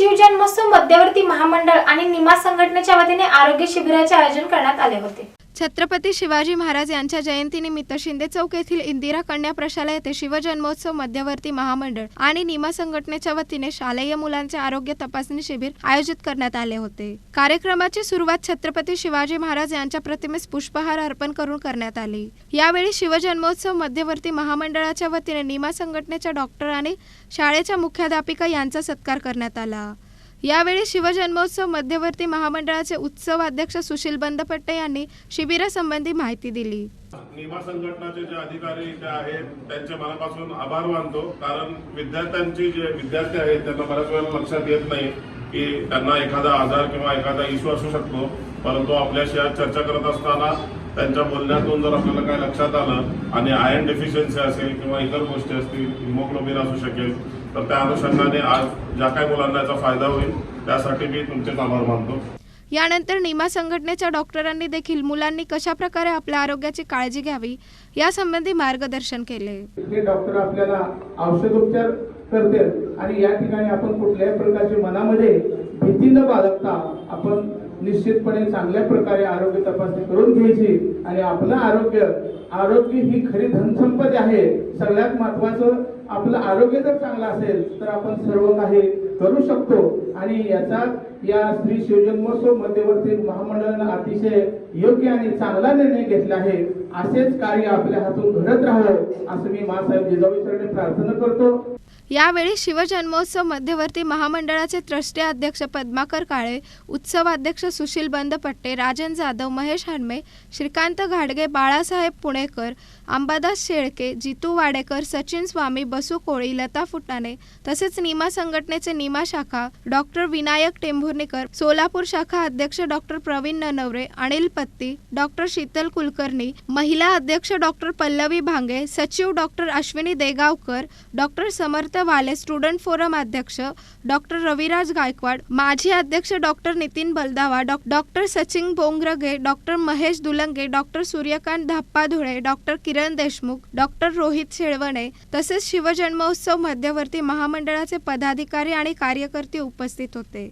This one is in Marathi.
शिवजन्मोत्सव मध्यवर्ती महामंडळ आणि निमा संघटनेच्या वतीने आरोग्य शिबिराचे आयोजन करण्यात आले होते. छत्रपती शिवाजी महाराज यांच्या जयंतीनिमित्त शिंदे चौक येथील इंदिरा कन्या प्रशाला येथे शिवजन्मोत्सव मध्यवर्ती महामंडळ आणि निमा संघटनेच्या वतीने शालेय मुलांचे आरोग्य तपासणी शिबिर आयोजित करण्यात आले होते. कार्यक्रमाची सुरुवात छत्रपती शिवाजी महाराज यांच्या प्रतिमेस पुष्पहार अर्पण करून करण्यात आली. यावेळी शिवजन्मोत्सव मध्यवर्ती महामंडळाच्या वतीने निमा संघटनेच्या डॉक्टर आणि शाळेच्या मुख्याध्यापिका यांचा सत्कार करण्यात आला. यावेळी शिवजन्मोत्सव मध्यवर्ती महामंडळाचे उत्सव अध्यक्ष सुशील बंदपट्टे यांनी शिबिरासंबंधी माहिती दिली. निमा संघटनाचे जे अधिकारी इथे आहेत त्यांचे मनापासून आभार मानतो. कारण विद्यार्थ्यांची जे विद्यार्थी आहेत त्यांना बऱ्याच वेळेला लक्षात येत नाही की त्यांना एखादा आजार किंवा एखादा इश्यू असू शकतो. परंतु आपल्याशी आज चर्चा करत असताना त्यांच्या बोलण्यातून जर आपल्याला काय लक्षात आलं आणि आयर्न डेफिशियन्सी असेल किंवा इतर गोष्टी असतील हिमोग्लोबिन असू शकेल तर त्या अनुषंगाने आज ज्या काही मुलांना याचा फायदा होईल त्यासाठी मी तुमचेच आभार मानतो. यानंतर निमा संघटनेच्या डॉक्टरांनी देखील मुलांनी कशा प्रकारे आपल्या आरोग्याची काळजी घ्यावी यासंबंधी मार्गदर्शन केले. हे डॉक्टर आपल्याला औषधोपचार करतील आणि या ठिकाणी आपण कुठल्याही प्रकारची मनामध्ये भीती न बाळगता आपण निश्चितपणे चांगल्या प्रकारे आरोग्य तपासणी करून घ्यायची आणि आपलं आरोग्य आरोग्य ही खरी धनसंपत्ती आहे सगळ्यात महत्वाचं आपलं आरोग्य जर चांगलं असेल तर आपण सर्व काही करू शकतो. आणि याचा या श्री शिवजन्मोत्सव मध्यवर्ती महामंडळानं अतिशय योग्य आणि चांगला निर्णय घेतला आहे. असेच कार्य आपल्या हातून घडत राहावं असं मी मासाहेब जिजाऊसरने प्रार्थना करतो. यावेळी शिवजन्मोत्सव मध्यवर्ती महामंडळाचे ट्रस्टी अध्यक्ष पद्माकर काळे उत्सवाध्यक्ष सुशील बंदपट्टे राजन जाधव महेश हनमे श्रीकांत घाडगे बाळासाहेब पुणेकर अंबादास शेळके जितू वाडेकर सचिन स्वामी बसू कोळी लता फुटाणे तसेच निमा संघटनेचे निमा शाखा डॉक्टर विनायक टेंभुर्णेकर सोलापूर शाखा अध्यक्ष डॉक्टर प्रवीण ननवरे अनिल पत्ती डॉक्टर शीतल कुलकर्णी महिला अध्यक्ष डॉक्टर पल्लवी भांगे सचिव डॉक्टर अश्विनी देगावकर डॉक्टर समर्थ वाले स्टुडंट फोरम अध्यक्ष डॉक्टर रविराज गायकवाड माजी अध्यक्ष डॉक्टर नितीन बलदावा डॉ- doctor Sachin Bongarge doctor Mahesh Dulange doctor Suryakant Dhappa Dhule doctor Kiran Deshmukh doctor Rohit Shelvane तसेच शिवजन्मोत्सव मध्यवर्ती महामंडळाचे पदाधिकारी आणि कार्यकर्ते उपस्थित होते.